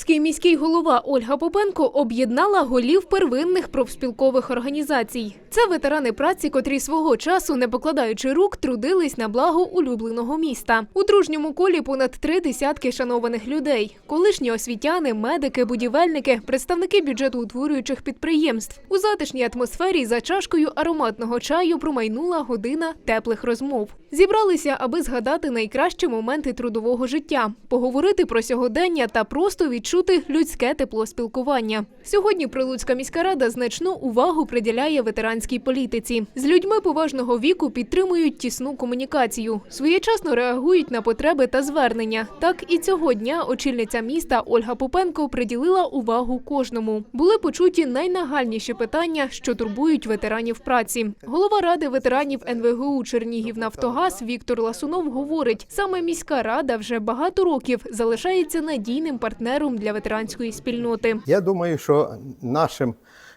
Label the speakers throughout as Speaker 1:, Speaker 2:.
Speaker 1: Прилуцький міський голова Ольга Попенко об'єднала голів первинних профспілкових організацій. Це ветерани праці, котрі свого часу, не покладаючи рук, трудились на благо улюбленого міста. У дружньому колі понад три десятки шанованих людей: колишні освітяни, медики, будівельники, представники бюджетоутворюючих підприємств. У затишній атмосфері за чашкою ароматного чаю промайнула година теплих розмов. Зібралися, аби згадати найкращі моменти трудового життя, поговорити про сьогодення та просто відчути людське тепло спілкування. Сьогодні Прилуцька міська рада значну увагу приділяє ветеранській політиці. З людьми поважного віку підтримують тісну комунікацію, своєчасно реагують на потреби та звернення. Так і цього дня очільниця міста Ольга Попенко приділила увагу кожному. Були почуті найнагальніші питання, що турбують ветеранів праці. Голова ради ветеранів НВГУ Чернігів Нафтогаз Віктор Ласунов говорить: саме міська рада вже багато років залишається надійним партнером для ветеранської спільноти.
Speaker 2: Я думаю, що нашим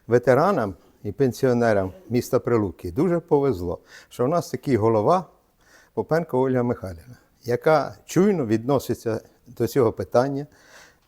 Speaker 2: ветеранам і пенсіонерам міста Прилуки дуже повезло, що в нас такий голова Попенко Ольга Михайлівна, яка чуйно відноситься до цього питання,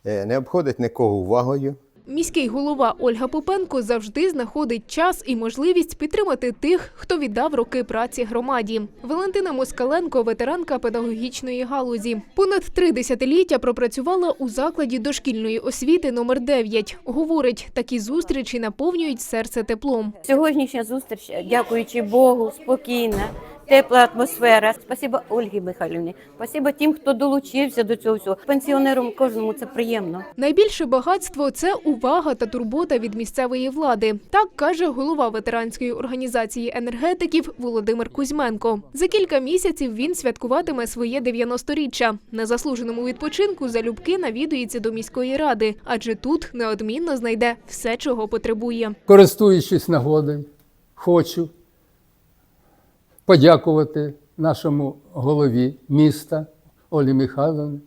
Speaker 2: е, не обходить нікого увагою.
Speaker 1: Міський голова Ольга Попенко завжди знаходить час і можливість підтримати тих, хто віддав роки праці громаді. Валентина Москаленко, ветеранка педагогічної галузі, понад три десятиліття пропрацювала у закладі дошкільної освіти номер 9 Говорить, такі зустрічі наповнюють серце теплом.
Speaker 3: Сьогоднішня зустріч, дякуючи Богу, спокійна, тепла атмосфера. Спасибо Ольгі Михайлівні. Спасибо тим, хто долучився до цього всього. Пенсіонерам кожному це приємно.
Speaker 1: Найбільше багатство це увага та турбота від місцевої влади. Так каже голова ветеранської організації енергетиків Володимир Кузьменко. За кілька місяців він святкуватиме своє 90-річчя. На заслуженому відпочинку залюбки навідується до міської ради, адже тут неодмінно знайде все, чого потребує.
Speaker 4: Користуючись нагодою, хочу подякувати нашому голові міста Олі Михайловні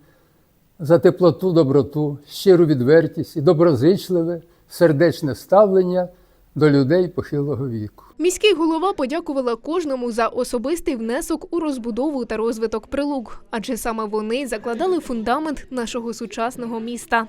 Speaker 4: за теплоту, доброту, щиру відвертість і доброзичливе, сердечне ставлення до людей похилого віку.
Speaker 1: Міський голова подякувала кожному за особистий внесок у розбудову та розвиток прилук, адже саме вони закладали фундамент нашого сучасного міста.